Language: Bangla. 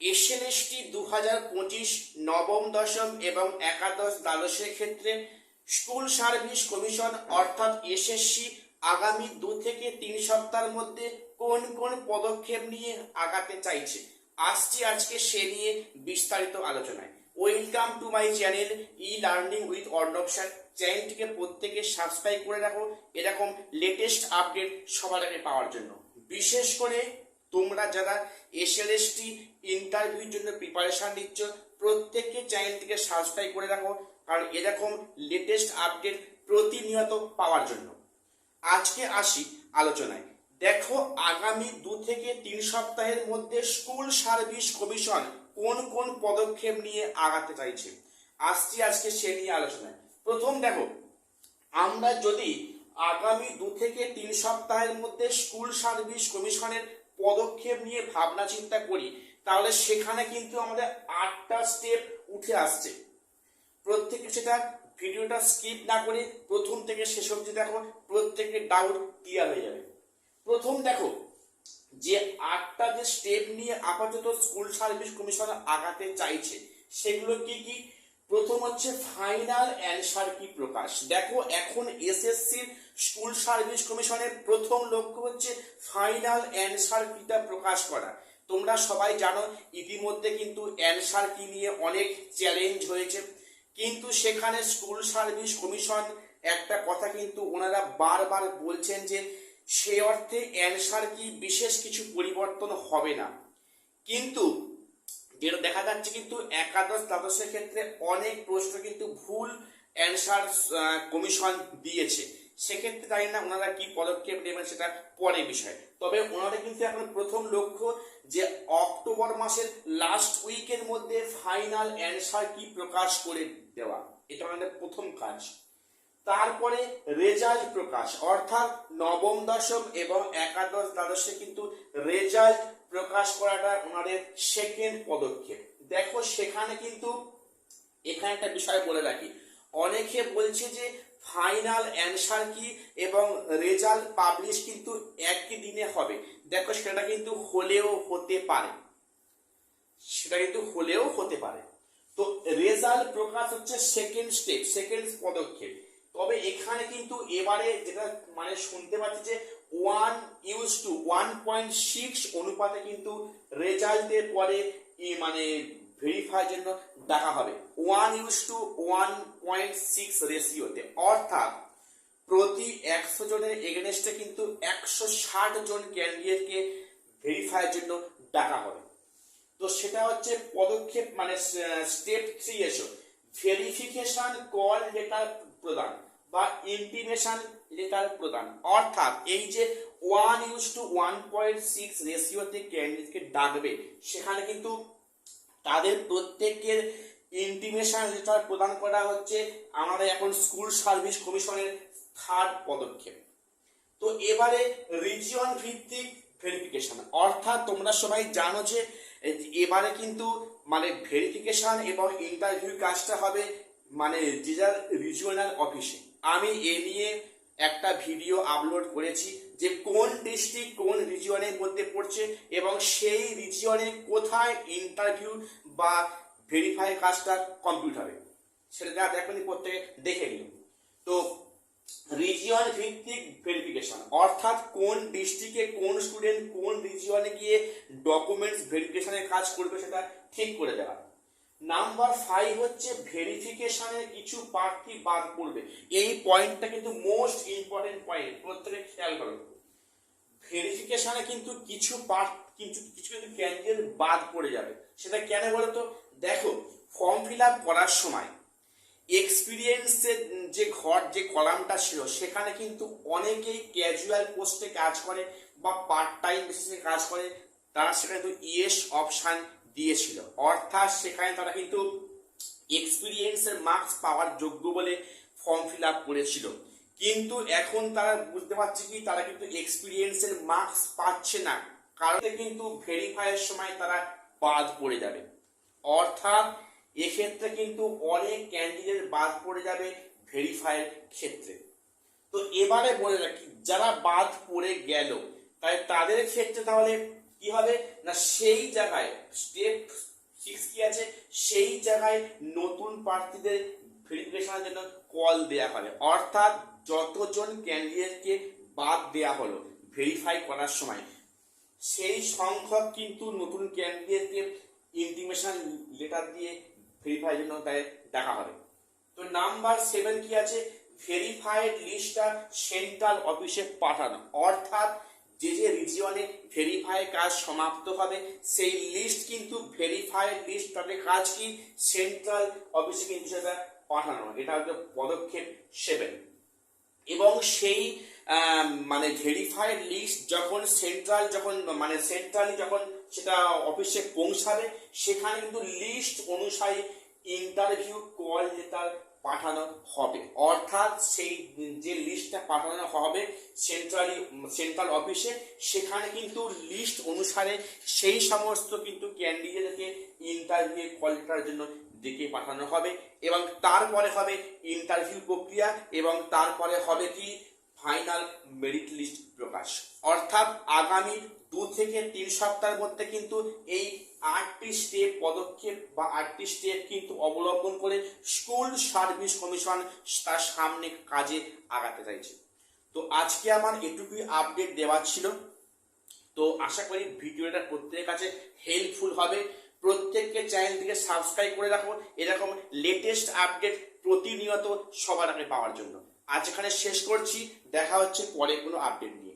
এসএলএসটি দু হাজার পঁচিশ নবম, দশম এবং একাদশ দ্বাদশের ক্ষেত্রে স্কুল সার্ভিস কমিশন অর্থাৎ এসএসসি আগামী দু থেকে তিন সপ্তাহের মধ্যে কোন কোন পদক্ষেপ নিয়ে আগাতে চাইছে? আসছি আজকে সে নিয়ে বিস্তারিত আলোচনায়। Welcome to my channel e learning with Arnab sir চ্যানেলটিকে প্রত্যেকে সাবস্ক্রাইব করে রাখো। এরকম লেটেস্ট আপডেট সবার আগে পাওয়ার জন্য। বিশেষ করে তোমরা যারা এসএলএসটি ইন্টারভিউর জন্য প্রিপারেশন নিচ্ছ, প্রত্যেককে চ্যানেলটিকে সাবস্ক্রাইব করে রাখো, কারণ এরকম লেটেস্ট আপডেট প্রতিনিয়ত পাওয়ার জন্য। আজকে আসি আলোচনায়। দেখো আগামী দু থেকে তিন সপ্তাহের মধ্যে স্কুল সার্ভিস কমিশন কোন কোন পদক্ষেপ নিয়ে আগাতে চাইছে? আসছি আজকে সে নিয়ে আলোচনায়। প্রথম দেখো, আমরা যদি আগামী দু থেকে তিন সপ্তাহের মধ্যে স্কুল সার্ভিস কমিশনের পদক্ষেপ নিয়ে ভাবনা চিন্তা করি, তাহলে সেখানে কিন্তু আমাদের আটটা স্টেপ উঠে আসছে। প্রত্যেকে সেটা ভিডিওটা স্কিপ না করে প্রথম থেকে শেষ অবধি দেখো, প্রত্যেকের ডাউট ক্লিয়ার হয়ে যাবে। প্রথম দেখো, যে আটটা যে স্টেপ নিয়ে আপাতত স্কুল সার্ভিস কমিশন আগাতে চাইছে, সেগুলো কি কি? প্রথম হচ্ছে ফাইনাল অ্যান্সার কি প্রকাশ? দেখো, এখন এসএসসি স্কুল সার্ভিস কমিশনের প্রথম লক্ষ্য হচ্ছে ফাইনাল অ্যান্সার কিটা প্রকাশ করা। তোমরা সবাই জানো, ইতিমধ্যে কিন্তু অ্যান্সার কি নিয়ে অনেক চ্যালেঞ্জ হয়েছে। কিন্তু সেখানে স্কুল সার্ভিস কমিশন একটা কথা কিন্তু ওনারা বারবার বলছেন যে, সে অর্থে অ্যান্সার কি বিশেষ কিছু পরিবর্তন হবে না। কিন্তু যেটা দেখা যাচ্ছে কিন্তু একাদশ দ্বাদশের ক্ষেত্রে অনেক প্রশ্ন কিন্তু ভুল অ্যান্সার কমিশন দিয়েছে। সেক্ষেত্রে জানি না ওনারা কি পদক্ষেপ নেবেন সেটা পরে বিষয়। তবে ওনাদের কিন্তু এখন প্রথম লক্ষ্য যে অক্টোবর মাসের লাস্ট উইকের মধ্যে ফাইনাল অ্যান্সার কি প্রকাশ করে দেওয়া। এটা আমাদের প্রথম কাজ। তারপরে রেজাল্ট প্রকাশ, অর্থাৎ নবম দশম এবং একাদশ দ্বাদশে কিন্তু রেজাল্ট প্রকাশ করাটা ওনাদের সেকেন্ড পদক্ষেপ। দেখো সেখানে কিন্তু, এখানে একটা বিষয় বলে রাখি। অনেকে বলছে যে ফাইনাল অ্যান্সার কি এবং রেজাল্ট পাবলিশ কিন্তু একই দিনে হবে। দেখো, সেটা কিন্তু হলেও হতে পারে। সেটা কিন্তু হলেও হতে পারে। তো রেজাল্ট প্রকাশ হচ্ছে সেকেন্ড স্টেপ সেকেন্ড পদক্ষেপ। তবে এখানে কিন্তু এবারে যেটা মানে শুনতে পাচ্ছি যে one is to one point six অনুপাতে কিন্তু রেজাল্টের পরে মানে ভেরিফাই জন্য ডাকা হবে। One is to one point six রেশিওতে অর্থাৎ প্রতি একশো জনের এগেনস্টে কিন্তু একশো ষাট জন ক্যান্ডিডেটকে ভেরিফাইয়ের জন্য ডাকা হবে। তো সেটা হচ্ছে পদক্ষেপ মানে স্টেপ থ্রি এসো। ভেরিফিকেশন কল লেটার প্রদান বা ইন্টিমেশন লেটার প্রদান। অর্থাৎ এই যে one is to one point six রেশিওতে ক্যান্ডিডেটকে ডাকবে, সেখানে কিন্তু তাদের প্রত্যেকের ইন্টিমেশন লেটার প্রদান করা হচ্ছে আমাদের এখন স্কুল সার্ভিস কমিশনের থার্ড পদক্ষেপ। তো এবারে রিজিয়ন ভিত্তিক ভেরিফিকেশন অর্থাৎ তোমরা সবাই জানো যে এবারে কিন্তু মানে ভেরিফিকেশন এবং ইন্টারভিউ কাজটা হবে মানে রিজিওনাল অফিসে আমি এ নিয়ে একটা ভিডিও আপলোড করেছি যে কোন ডিস্ট্রিক্ট, কোন রিজিয়নের মধ্যে পড়ছে এবং সেই রিজিয়নে কোথায় ইন্টারভিউ বা ভেরিফাই কাজটা কমপ্লিট হবে, সেটা দেখুন প্রত্যেকে দেখে নিন তো রিজিয়ন ভিত্তিক ভেরিফিকেশন অর্থাৎ কোন ডিস্ট্রিক্টে কোন স্টুডেন্ট কোন রিজিয়নে গিয়ে ডকুমেন্টস ভেরিফিকেশনের কাজ করবে সেটা ঠিক করে দেওয়া। নাম্বার ফাইভ হচ্ছে ভেরিফিকেশনের কিছু প্রার্থী বাদ পড়বে। এই পয়েন্টটা কিন্তু মোস্ট ইম্পর্টেন্ট পয়েন্ট প্রত্যেকে খেয়াল করো। ভেরিফিকেশনে কিন্তু কিছু পার্ট কিছু কিছু কিন্তু ক্যান্ডিডেট বাদ পড়ে যাবে। সেটা কেন বলো তো? দেখো ফর্ম ফিল আপ করার সময় এক্সপিরিয়েন্সের যে ঘর, যে কলামটা ছিল, সেখানে কিন্তু অনেকেই ক্যাজুয়াল পোস্টে কাজ করে বা পার্ট টাইম বেসিসে কাজ করে। তারা সেখানে কিন্তু ইয়েস অপশান দিয়েছিল। অর্থাৎ সেখানে তারা কিন্তু এক্সপিরিয়েন্সের মার্কস পাওয়ার যোগ্য বলে ফর্ম ফিল আপ করেছিল। কিন্তু এখন তারা বুঝতে পারছে কি, তারা কিন্তু এক্সপিরিয়েন্সের মার্কস পাচ্ছে না। কারণ কিন্তু ভেরিফাইয়ের সময় তারা বাদ পড়ে যাবে। অর্থাৎ এক্ষেত্রে কিন্তু অনেক ক্যান্ডিডেট বাদ পড়ে যাবে ভেরিফাইয়ের ক্ষেত্রে। তো এবারে বলে রাখি, যারা বাদ পড়ে গেল, তাই তাদের ক্ষেত্রে তাহলে কি হবে? না, সেই জায়গায় স্টেপ সিক্স কি আছে? সেই জায়গায় নতুন প্রার্থীদের ভেরিফিকেশনের জন্য কল দেওয়া হবে অর্থাৎ যতজন ক্যান্ডিডেটকে বাদ দেওয়া হলো ভেরিফাই করার সময়, সেই সংখ্যক কিন্তু নতুন ক্যান্ডিডেটকে ইন্টিমেশন লেটার দিয়ে ভেরিফাই জন্য তাই দেখা হবে। তো নাম্বার সেভেন কি আছে? ভেরিফাইড লিস্টটা সেন্ট্রাল অফিসে পাঠানো। অর্থাৎ যে যে রিজিয়নে ভেরিফাই কাজ সমাপ্ত হবে, সেই লিস্ট কিন্তু ভেরিফাইড লিস্ট তাদের কাজ কি? সেন্ট্রাল অফিসে কিন্তু সেটা পাঠানো, এটা হচ্ছে পদক্ষেপ সেভেন এবং সেই মানে ভেরিফাইড লিস্ট যখন সেন্ট্রাল যখন মানে সেন্ট্রালি যখন সেটা অফিসে পৌঁছাবে, সেখানে কিন্তু লিস্ট অনুসারে ইন্টারভিউ কল লেটার পাঠানো হবে। অর্থাৎ সেই যে লিস্টটা পাঠানো হবে সেন্ট্রালি সেন্ট্রাল অফিসে সেখানে কিন্তু লিস্ট অনুসারে সেই সমস্ত কিন্তু ক্যান্ডিডেটকে ইন্টারভিউ কল লেটার জন্য ডেকে পাঠানো হবে এবং তারপরে হবে ইন্টারভিউ প্রক্রিয়া এবং তারপরে হবে কি? ফাইনাল মেরিট লিস্ট প্রকাশ। অর্থাৎ আগামী দু থেকে তিন সপ্তাহের মধ্যে কিন্তু এই আটটি স্টেপ পদক্ষেপ বা আটটি স্টেপ কিন্তু অবলম্বন করে স্কুল সার্ভিস কমিশন তার সামনে কাজে আগাতে চাইছে। তো আজকে আমার এটুকুই আপডেট দেওয়া ছিল। তো আশা করি ভিডিওটা প্রত্যেকের কাছে হেল্পফুল হবে। প্রত্যেককে চ্যানেলটিকে সাবস্ক্রাইব করে রাখো। এরকম লেটেস্ট আপডেট প্রতিনিয়ত সবার আগে পাওয়ার জন্য। আজ এখানে শেষ করছি। দেখা হচ্ছে পরে কোনো আপডেট নিয়ে।